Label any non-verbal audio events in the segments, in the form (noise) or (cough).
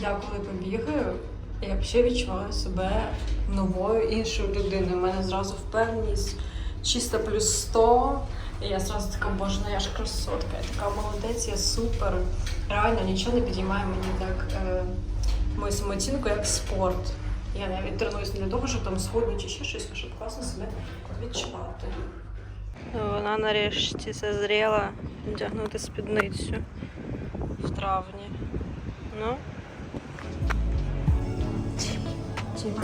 Я коли побігаю, я взагалі відчуваю себе новою іншою людиною. У мене зразу впевненість чисто плюс 100. І я зразу така, боже, ну я ж красотка, я така молодець, я супер. Реально нічого не підіймає мені так е, мою самооцінку, як спорт. Я навіть тренуюся не для того, щоб там сходити чи ще щось, щоб класно себе відчувати. Вона нарешті зазріла вдягнути спідницю в травні. Ну. Тіма.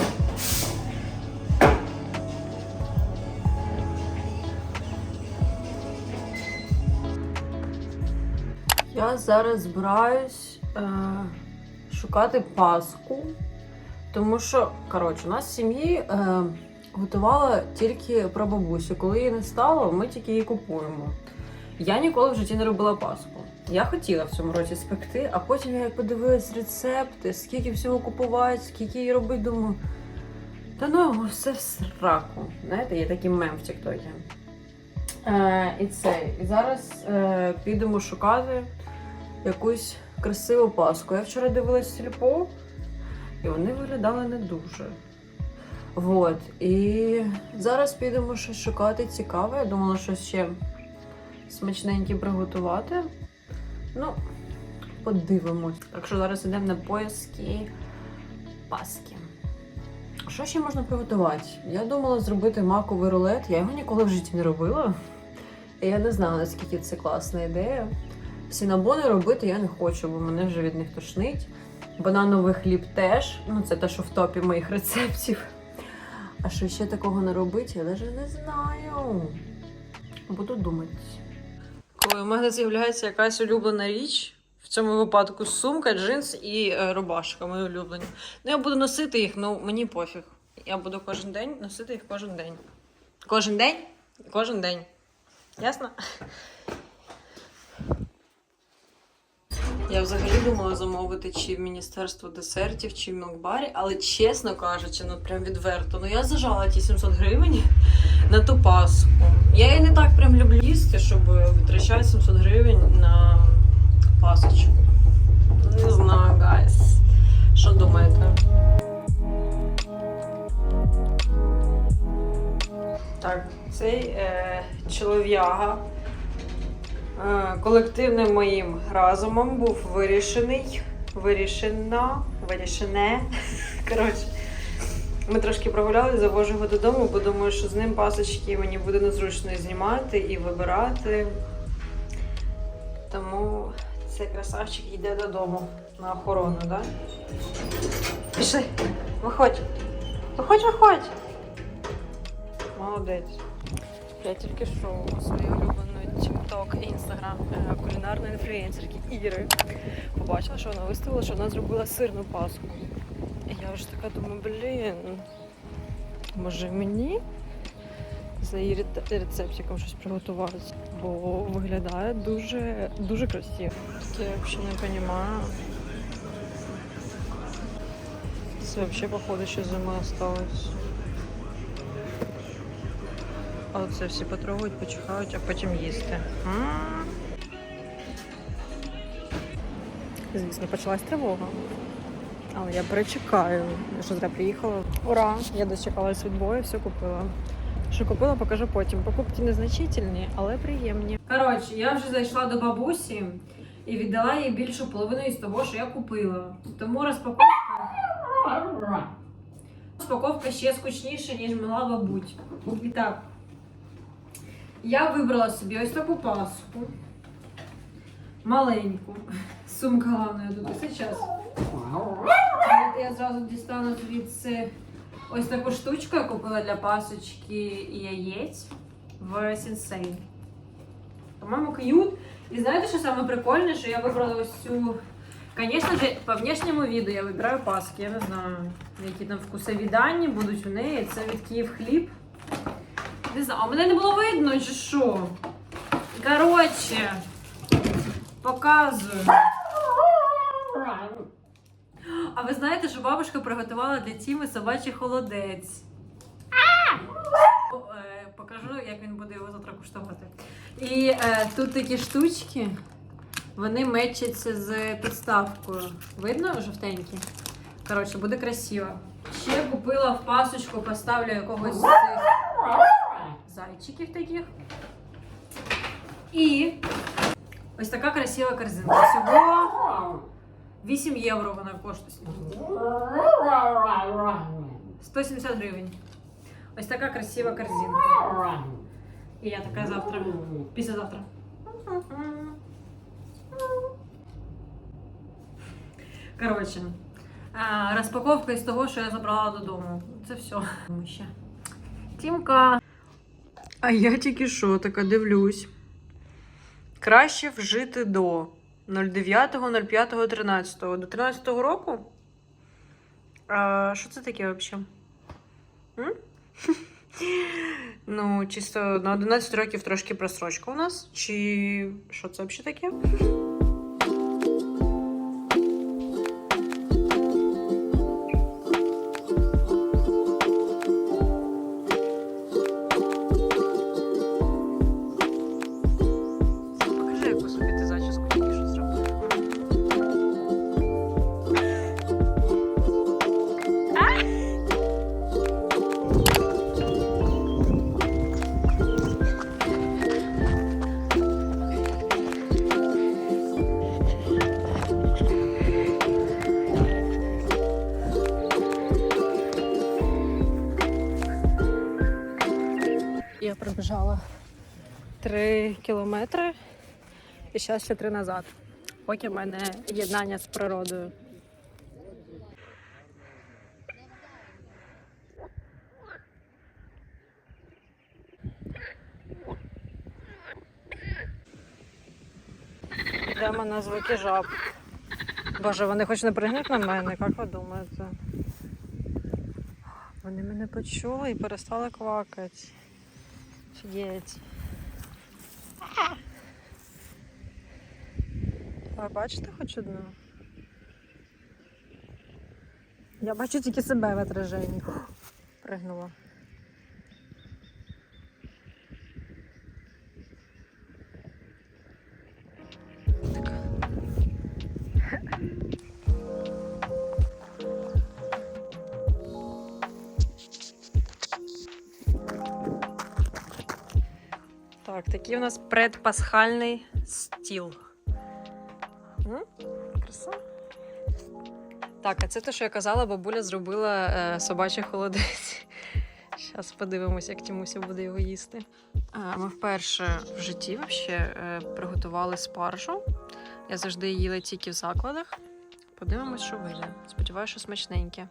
Я зараз збираюсь е, шукати паску, тому що, коротше, у нас в сім'ї е, готувала тільки прабабусю. Коли її не стало, ми тільки її купуємо. Я ніколи в житті не робила паску. Я хотіла в цьому році спекти, а потім я подивилась рецепти, скільки всього купувати, скільки її робити, думаю. Та ну все в сраку. Знаєте, є такий мем в Тіктокі. Е, і це. І зараз е, підемо шукати якусь красиву паску. Я вчора дивилась сільпо, і вони виглядали не дуже. Вот. І зараз підемо щось шукати цікаве. Я думала, щось ще смачненьке приготувати. Ну, подивимось. Так що зараз йдемо на поиски паски. Що ще можна приготувати? Я думала зробити маковий рулет. Я його ніколи в житті не робила. І я не знала, наскільки це класна ідея. Сінабони робити я не хочу, бо мене вже від них тошнить. Банановий хліб теж. Ну, це те, що в топі моїх рецептів. А що ще такого не робити, я навіть не знаю. Буду думати. Коли в мене з'являється якась улюблена річ, в цьому випадку сумка, джинс і е, рубашка, мої улюблені. Ну, я буду носити їх, ну мені пофіг. Я буду кожен день носити їх кожен день. Кожен день? Кожен день. Ясно? Я взагалі думала замовити чи в Міністерство десертів, чи в Мілкбарі, але чесно кажучи, ну прям відверто, ну я зажала ті 700 гривень на ту паску. Я її не так прям люблю їсти, щоб витрачати 700 гривень на пасочку. Не знаю, гайс. Що думаєте? Так, цей е, чолов'яга е, колективним моїм разумом був вирішений. Вирішено, вирішене. (laughs) Коротше, ми трошки прогуляли, завожу його додому, бо думаю, що з ним пасочки мені буде незручно знімати і вибирати. Тому цей красавчик йде додому на охорону, так? Да? Пішли, виходь. Виходь, виходь. Молодець. Я тільки що у своїй улюбленої TikTok і Instagram е, кулінарної інфлюенсерки Іри побачила, що вона виставила, що вона зробила сирну паску. Я вже така думаю, блін, може мені за її рецептиком щось приготувати, бо виглядає дуже, дуже красиво. Так я взагалі не розумію. Це взагалі, походу, ще зима осталось. А оце всі потрогають, почихають, а потім їсти. Звісно, почалась тривога. Але я перечекаю. Що зря приїхала. Ура! Я дочекалась відбою, все купила. Що купила, покажу потім. Покупки незначительні, але приємні. Коротше, я вже зайшла до бабусі і віддала їй більшу половину із того, що я купила. Тому розпаковка. Розпаковка ще скучніша, ніж могла би бути. І так, я вибрала собі ось таку паску. Маленьку. Сумка головне тут. І зараз. Я зразу дістану звідси ось таку штучку, я купила для пасочки яєць в Сінсей. По-моєму, к'ют. І знаєте, що саме прикольне, що я вибрала ось цю. Звісно по внешньому виду я вибираю паски. Я не знаю, які там вкусові дані будуть у неї. Це від Київ хліб. Не знаю, а мене не було видно, чи що? Коротше, показую. А ви знаєте, що бабушка приготувала для Тіми собачий холодець. Е, Покажу, як він буде його завтра куштувати. І е, тут такі штучки. Вони мечаться з підставкою. Видно жовтенькі? Коротше, буде красиво. Ще купила в пасочку, поставлю якогось з цих зайчиків таких. І ось така красива корзинка. Всього 8 євро вона коштує. 170 гривень. Ось така красива корзинка. І я така завтра, післязавтра. Коротше, розпаковка із того, що я забрала додому. Це все. Ще. Тімка. А я тільки що така дивлюсь. Краще вжити до 09.05.13. До 13 року? А, що це таке взагалі? (laughs) Ну, чисто на 11 років трошки просрочка у нас. Чи що це взагалі таке? 3 кілометри і зараз ще 3 назад. Поки в мене єднання з природою. Йдемо на звуки жаб. Боже, вони хоч не пригнуть на мене, як ви думаєте? Вони мене почули і перестали квакати. Офігеть. Ви бачите хоч одну? Я бачу тільки себе в отраженні. Пригнула. Так. Так, такий у нас предпасхальний стіл. М? Краса. Так, а це те, що я казала, бабуля зробила е, собачий холодець. (laughs) Зараз подивимось, як Тімуся буде його їсти. Ми вперше в житті вообще, е, приготували спаржу. Я завжди їла тільки в закладах. Подивимось, що вийде. Сподіваюся, що смачненьке.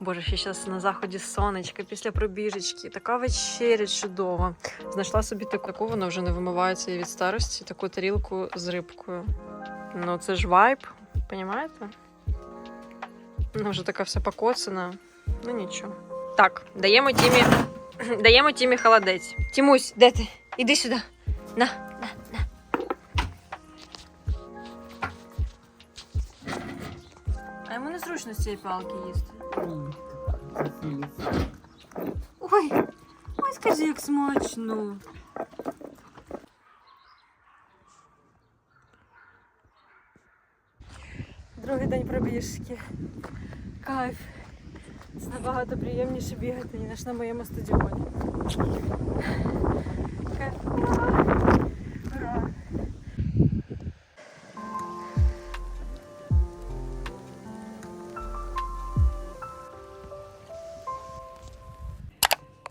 Боже, ще зараз на заході сонечка після пробіжечки. Така вечеря чудова. Знайшла собі таку, таку вона вже не вимивається і від старості, таку тарілку з рибкою. Ну, це ж вайб, понімаєте? Вона вже така вся покоцана. Ну нічого. Так, даємо Тімі. (clears throat) Даємо Тімі холодець. Тімусь, де ти? Іди сюди. На, на, на. А йому незручно з цієї палки їсти. Ой, ой, скажи, як смачно. Другий день пробіжки. Кайф. Це набагато приємніше бігати, ніж на моєму стадіоні.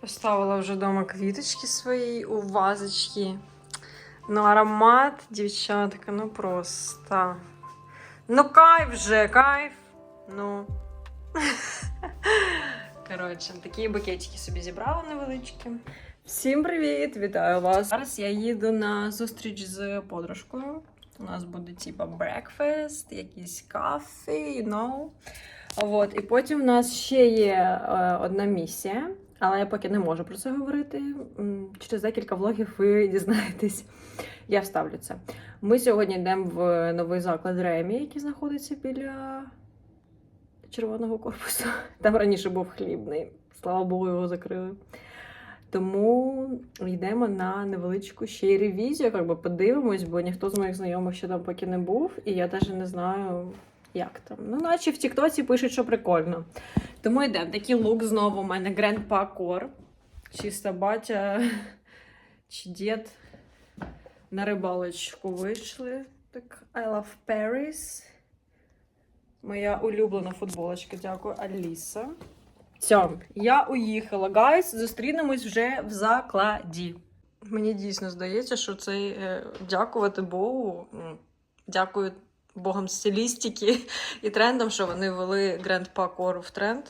Поставила вже вдома квіточки свої у вазочки. Ну, аромат, дівчатка, ну просто. Ну, кайф вже, кайф. Ну. Коротше, такі букетики собі зібрала невеличкі. Всім привіт! Вітаю вас! Зараз я їду на зустріч з подружкою. У нас буде типа брекфест, якісь кафе, you know. От, і потім в нас ще є е, одна місія, але я поки не можу про це говорити. Через декілька влогів ви (laughs) дізнаєтесь. Я вставлю це. Ми сьогодні йдемо в новий заклад Ремі, який знаходиться біля червоного корпусу. (laughs) Там раніше був хлібний. Слава Богу, його закрили. Тому йдемо на невеличку ще й ревізію, якби подивимось, бо ніхто з моїх знайомих ще там поки не був, і я навіть не знаю, як там. Ну, наче в Тіктоці пишуть, що прикольно. Тому йдемо. Такий лук знову у мене Grandpa Core. Чисто батя чи дід на рибалочку вийшли. Так, I love Paris. Моя улюблена футболочка, дякую, Аліса. Все, я уїхала. Гайс, зустрінемось вже в закладі. Мені дійсно здається, що це е, дякувати Богу. Дякую богам стилістики і трендам, що вони ввели Grandpa Core в тренд.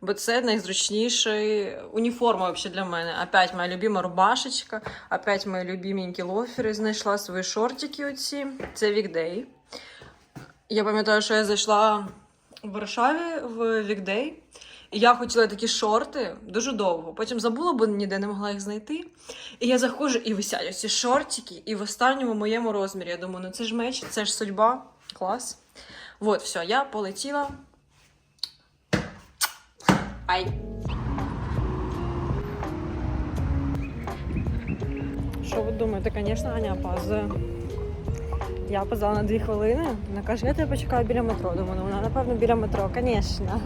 Бо це найзручніший уніформа взагалі для мене. Опять моя любима рубашечка, опять мої любименькі лофери. Знайшла свої шортики оці. Це Вікдей. Я пам'ятаю, що я зайшла в Варшаві в Вікдей. І я хотіла такі шорти дуже довго. Потім забула, бо ніде не могла їх знайти. І я заходжу і висять ці шортики, і в останньому моєму розмірі. Я думаю, ну це ж меч, це ж судьба. Клас. Вот, все, я полетіла. Ай. Що ви думаєте? Звісно, Аня опаздує. Я опоздала на дві хвилини. Вона каже, я тебе почекаю біля метро. Думаю, ну вона, напевно, біля метро, звісно.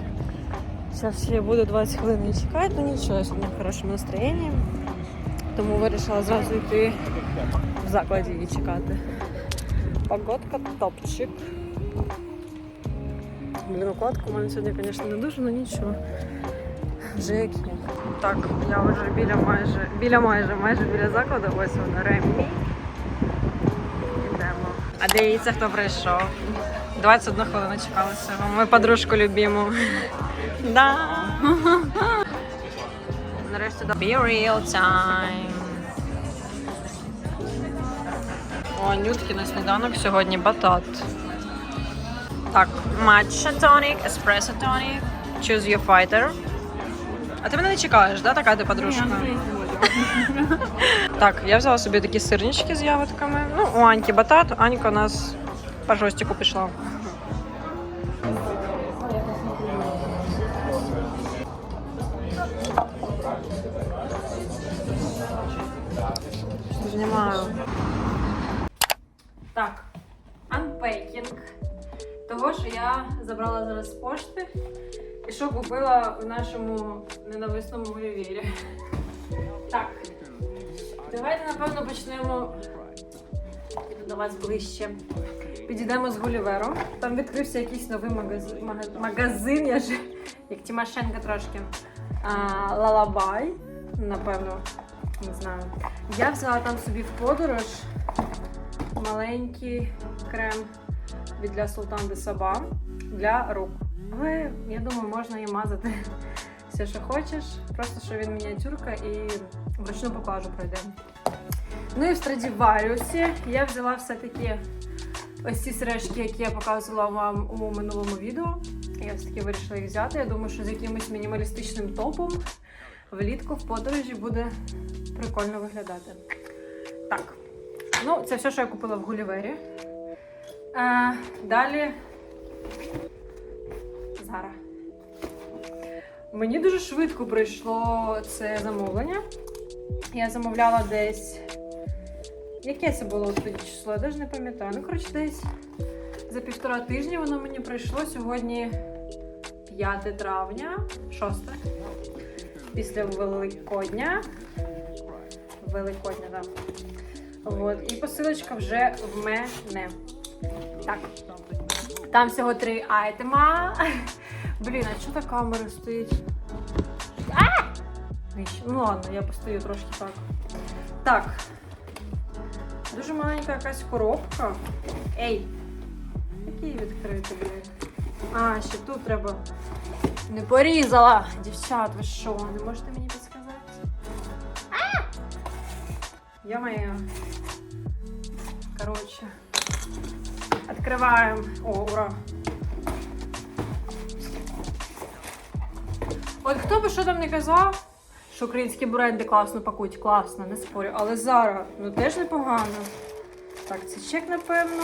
Зараз я буду 20 хвилин чекати, ну нічого, я сьогодні в хорошому настроєнні. Тому вирішила зразу йти в закладі її чекати. Погодка топчик. Блін, укладка у мене сьогодні, звісно, не дуже, але нічого. Вже. Так, я вже біля майже, біля майже, майже біля закладу. Ось вона Ремі. Йдемо. А дивіться, хто прийшов. 21 хвилину чекалися. Ми подружку любимо. Да. (laughs) Нарешті до Be real time. О, нютки на сніданок сьогодні батат. Так, матча тонік, еспресо тонік. Choose your fighter. А ти мене не чекаєш, да, така ти подружка? (laughs) Так, я взяла собі такі сирнички з ягодками. Ну, у Аньки батат, Анька у нас по жостику пішла. Забрала зараз з пошти і що купила в нашому ненависному гулівері. Так, давайте, напевно, почнемо до вас ближче. Підійдемо з Гуліверу. Там відкрився якийсь новий магазин, магазин я ж як Тимошенко трошки. Лалабай, напевно, не знаю. Я взяла там собі в подорож маленький крем від для Султан де Саба для рук. Але я думаю, можна і мазати (laughs) все, що хочеш. Просто що він мініатюрка і вручну поклажу пройде. Ну і в Страдіваріусі я взяла все-таки ось ці сережки, які я показувала вам у минулому відео. Я все-таки вирішила їх взяти. Я думаю, що з якимось мінімалістичним топом влітку в подорожі буде прикольно виглядати. Так, ну це все, що я купила в Гулівері. Е, далі Зара. Мені дуже швидко прийшло це замовлення. Я замовляла десь. Яке це було тоді число? Я навіть не пам'ятаю. Ну, коротше, десь за півтора тижні воно мені прийшло сьогодні 5 травня, 6. Після Великодня. Великодня, так. От. І посилочка вже в мене. Так. Там всього три айтема. Блін, а чого та камера стоїть? А! Ну ладно, я постою трошки так. Так. Дуже маленька якась коробка. Ей! Який відкрити, блін? А, ще тут треба. Не порізала! Дівчат, ви що? Не можете мені підсказати? Я моя. Короче. Открываем. О, ура. От хто би що там не казав, що українські бренди класно пакують, класно, не спорю. Але зараз ну теж непогано. Так, це чек, напевно.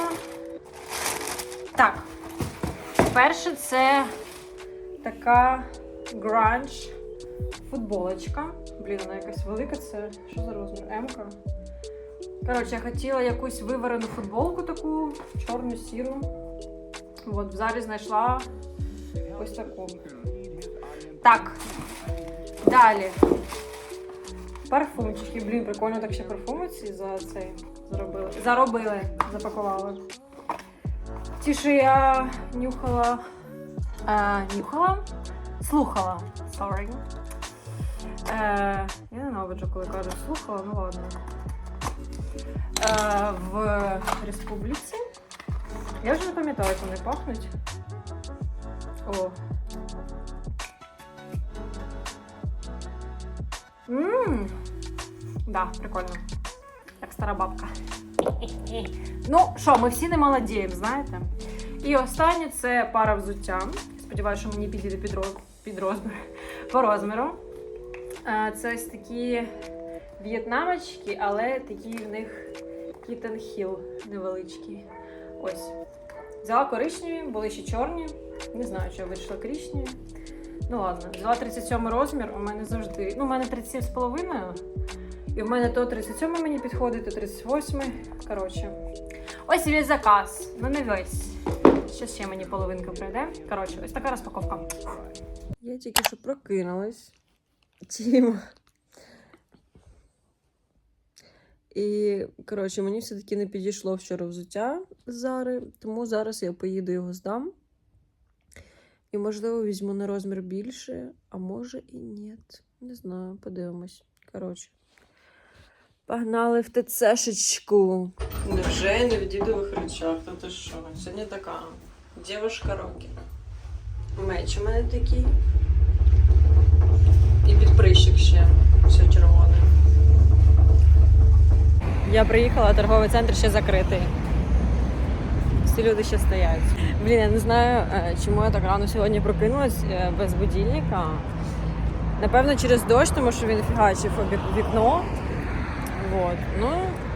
Так. Перше, це така гранж футболочка. Блін, вона якась велика, це що за розмір? М-ка. Коротше, я хотіла якусь виварену футболку таку, чорну, сіру. От, в залі знайшла ось таку. Так. Далі. Парфумчики. Блін, прикольно так ще парфуми ці за цей заробили. Заробили, запакували. Ті, що я нюхала. Е, нюхала? Слухала. Sorry. Е, я ненавиджу, коли кажуть слухала, ну ладно. Е, в республіці. Я вже не пам'ятаю, як вони пахнуть. О. Ммм. Да, прикольно. Як стара бабка. Ну, що, ми всі не молодіємо, знаєте? І останнє це пара взуття. Сподіваюся, що мені підійде під, роз... під розмір. По розміру. Е, Це ось такі в'єтнамочки, але такі в них Hill невеличкі. Ось. Взяла коричневі, були ще чорні. Не знаю, що вийшло коричневі. Ну ладно, взяла 37 розмір, у мене завжди. Ну, у мене 37,5. І в мене то 37 мені підходить, то 38. Коротше. Ось і весь заказ. Ну не весь. Ще ще мені половинка прийде. Коротше, ось така розпаковка. Я тільки що прокинулась. Тіма. І, коротше, мені все-таки не підійшло вчора взуття Зари, тому зараз я поїду його здам. І, можливо, візьму на розмір більше, а може і ні. Не знаю, подивимось. Коротше. Погнали в ТЦшечку. Невже не в дідових речах? Та ти що? Сьогодні така дівушка роки. Меч у мене такий. І підприщик ще. Все червоне. Я приїхала, торговий центр ще закритий. Всі люди ще стоять. Блін, я не знаю, е, чому я так рано сьогодні прокинулась е, без будильника. Напевно, через дощ, тому що він фігачив вікно. Вот. Ну,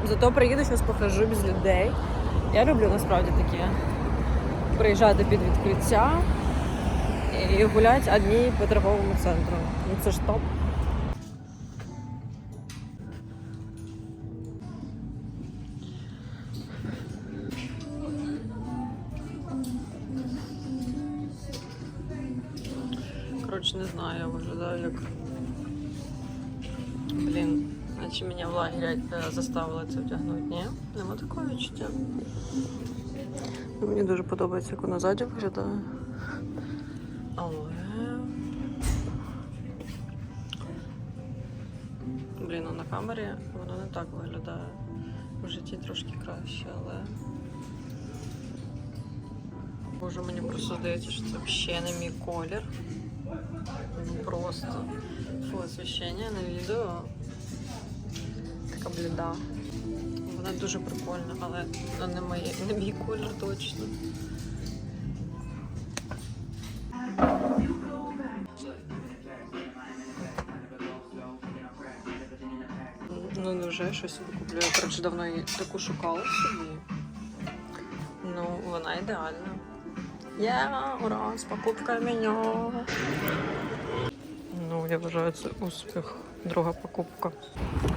зато приїду, зараз покажу без людей. Я люблю насправді таке. Приїжджати під відкриття і гуляти одні по торговому центру. Ну це ж топ. Блін, наче мене в лагері заставили це вдягнути. Ні? Нема такого відчуття. Ну, Мені дуже подобається, як воно ззаді виглядає. Але. Блін, ну на камері воно не так виглядає. В житті трошки краще, але. Боже, мені просто здається, що це взагалі не мій колір. Просто. Фу, освіщення на відео. Така бліда. Вона дуже прикольна, але вона не, моє, не мій колір точно. Ну, не вже щось собі купляю. Коротше, давно її таку шукала собі. Ну, вона ідеальна. Є, ура, з покупкою меню. Ну, я вважаю, це успіх. Друга покупка.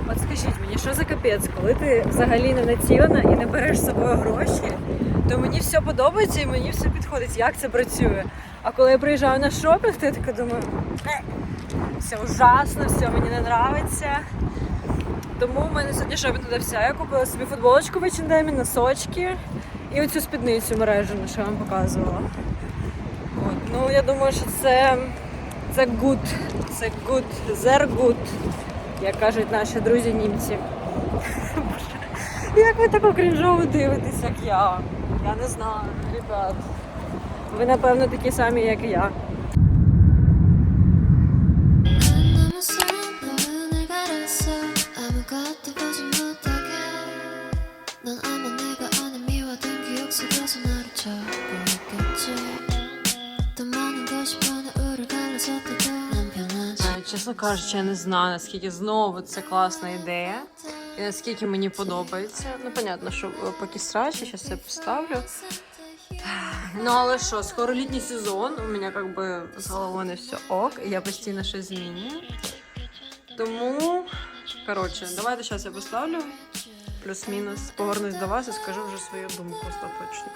От скажіть мені, що за капець, коли ти взагалі не націлена і не береш з собою гроші, то мені все подобається і мені все підходить, як це працює. А коли я приїжджаю на шопінг, то я така думаю, «Е, все ужасно, все мені не подобається. Тому в мене сьогодні шопінг удався. Я купила собі футболочку в H&M, носочки і оцю спідницю мережену, що я вам показувала. От. Ну, я думаю, що це, це good. Це good. They're good, як кажуть наші друзі німці. Як ви тако крінжово дивитесь, як я? Я не знаю, ребят. Ви, напевно, такі самі, як і я. Чесно кажучи, я не знаю, наскільки знову це класна ідея. і наскільки мені подобається. Ну, понятно, що е, поки срачі, зараз я поставлю. Ну, але що, скоро літній сезон, у мене как би з головою не все ок, і я постійно щось змінюю. Тому, коротше, давайте зараз я поставлю плюс-мінус, повернусь до вас і скажу вже свою думку остаточно.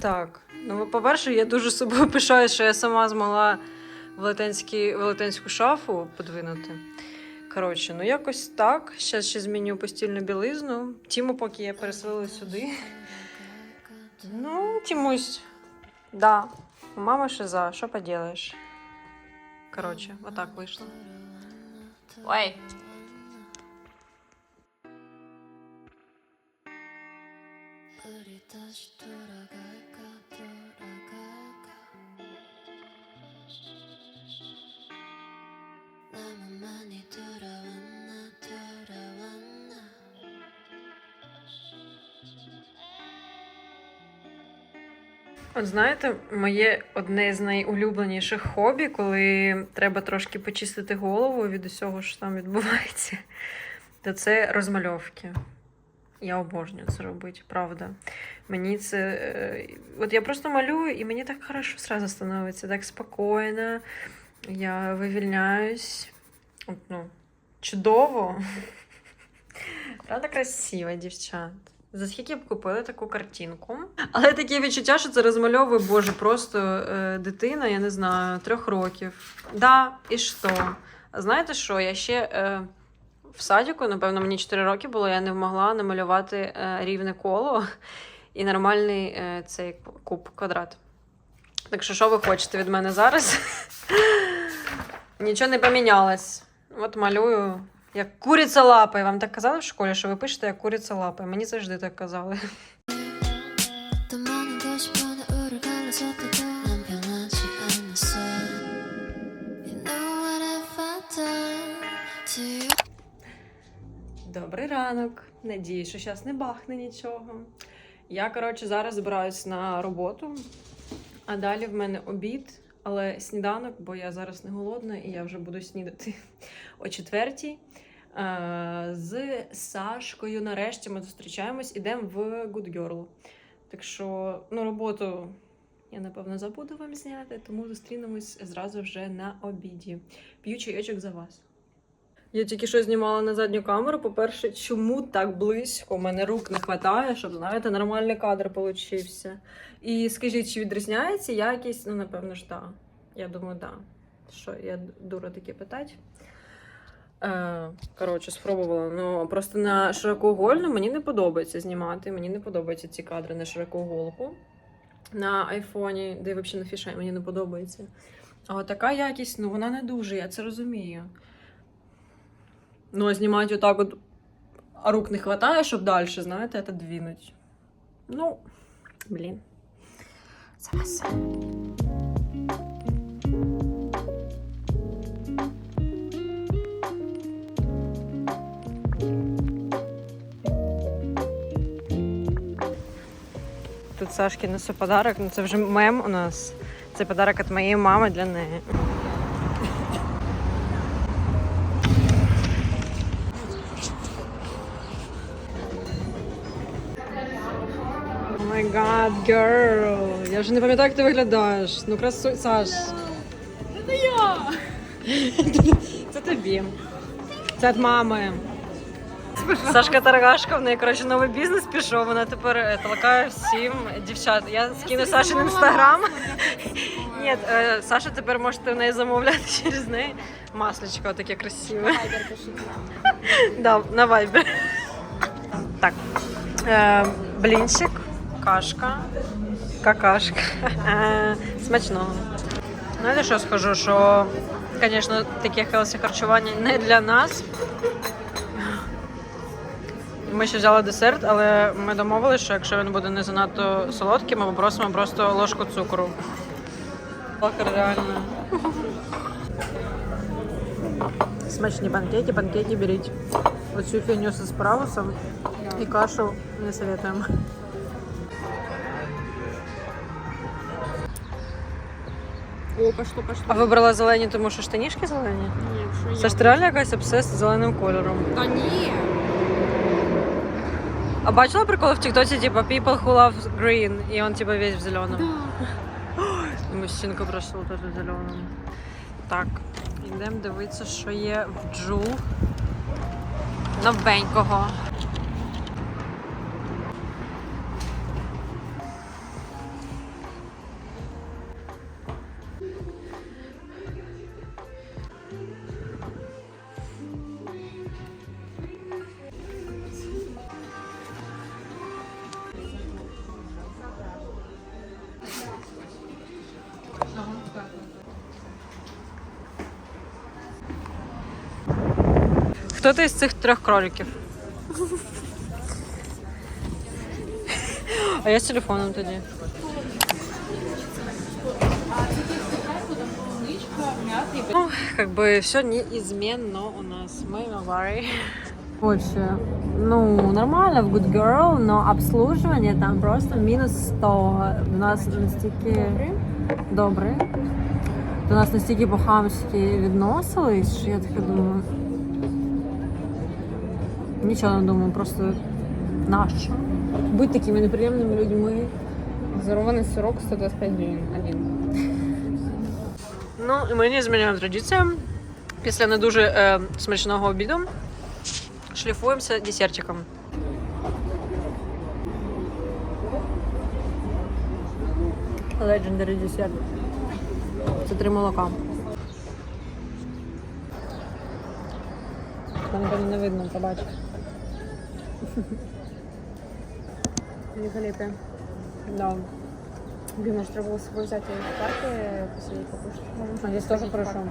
Так, ну по-перше, я дуже собою пишаюсь, що я сама змогла велетенську шафу подвинути. Коротше, ну якось так. Зараз ще зміню постільну білизну. Тіму, поки я переселила сюди. Ну, Тімусь, да. Мама шиза, що поділаєш? Коротше, отак вийшло. Ой! Pretty touch to the guy. От знаєте, моє одне з найулюбленіших хобі, коли треба трошки почистити голову від усього, що там відбувається, то це розмальовки. Я обожнюю це робити, правда. Мені це. е, От я просто малюю, і мені так хорошо сразу становиться, так спокійно. Я вивільняюсь. От, ну, чудово. (laughs) Правда, красиво, дівчат. За скільки б купили таку картинку? Але таке відчуття, що це розмальовує, боже, просто е, дитина, я не знаю, трьох років. Да, і що? Знаєте що? Я ще е, в садіку, напевно, мені 4 роки було, я не могла намалювати е, рівне коло і нормальний е, цей куб, квадрат. Так що, що ви хочете від мене зараз? (laughs) Нічого не помінялось. От малюю. Як куриця лапи, Вам так казали в школі, що ви пишете, як куриця лапи. Мені завжди так казали. Добрий ранок. Надію, що зараз не бахне нічого. Я, коротше, зараз збираюсь на роботу, а далі в мене обід, але сніданок, бо я зараз не голодна і я вже буду снідати о четвертій. Е, З Сашкою нарешті ми зустрічаємось, ідемо в Good Girl. Так що, ну, роботу я, напевно, забуду вам зняти, тому зустрінемось зразу вже на обіді. П'ю чайочок за вас. Я тільки що знімала на задню камеру. По-перше, чому так близько? У мене рук не вистачає, щоб, знаєте, нормальний кадр получився. І скажіть, чи відрізняється якість? Ну, напевно ж, так. Я думаю, так. Що, я дура таке питати. Е, коротше, спробувала. Ну, просто на широкоугольну мені не подобається знімати. Мені не подобаються ці кадри на широкоуголку. На айфоні, де взагалі на фішай, мені не подобається. А така якість, ну вона не дуже, я це розумію. Ну, а знімати отак от, а рук не хватає, щоб далі, знаєте, це двинуть. Ну, блін. Зараз. Тут Сашки несу подарок, ну це вже мем у нас. Це подарок від моєї мами для неї. О май гад, girl. Я вже не пам'ятаю, як ти виглядаєш. Ну, красуй, Саш. Це я. Це тобі. Це від мами. (laughs) Сашка Таргашка, в неї коротше новий бізнес пішов. Вона тепер е, толкає всім дівчат. Я скину Сашин інстаграм. (laughs) Ні, е, Саша тепер можете в неї замовляти через неї. Маслечко таке красиве. (laughs) Да, на вайбер. Так. Е, блінчик, кашка, какашка. Е, смачного. Знаєте, що скажу? Що, звісно, таке хелсі харчування не для нас. Ми ще взяли десерт, але ми домовилися, що якщо він буде не занадто солодкий, ми попросимо просто ложку цукру. Сахар реально. Смачні панкеки, панкеки беріть. Оцю фігню з спраусом і кашу не советуємо. О, пошло, пошло. А вибрала зелені, тому що штанішки зелені? Нет, что Це ж реально якась обсес з зеленим кольором. Да не. А бачила прикол в ТикТоке, типа people who love green, и он типа весь в зеленом. (gasps) І мужчинка теж в зеленому. Так, йдемо дивитися, що є в джу новенького. Хто ти з цих трьох кроликів? А я з телефоном тоді. Ну, как бы все неизменно у нас. Мы в аварии. Короче, ну, нормально в Good Girl, но обслуживание там просто минус 100. У нас настільки добре. До нас настільки по-хамськи відносились, що я таке думаю. Нічого не думаю, просто нащо? Будь такими неприємними людьми. Газированный сырок 125 гривен один. Ну, і ми не змінюємо традиціям. Після не дуже е, смачного обіду шліфуємося десертиком. Legendary десерт. Це три молока. Там не видно, побач. Великолепие. Да. Блин, может, треба с собой взять и в парке посидеть, покушать. Здесь тоже хорошо.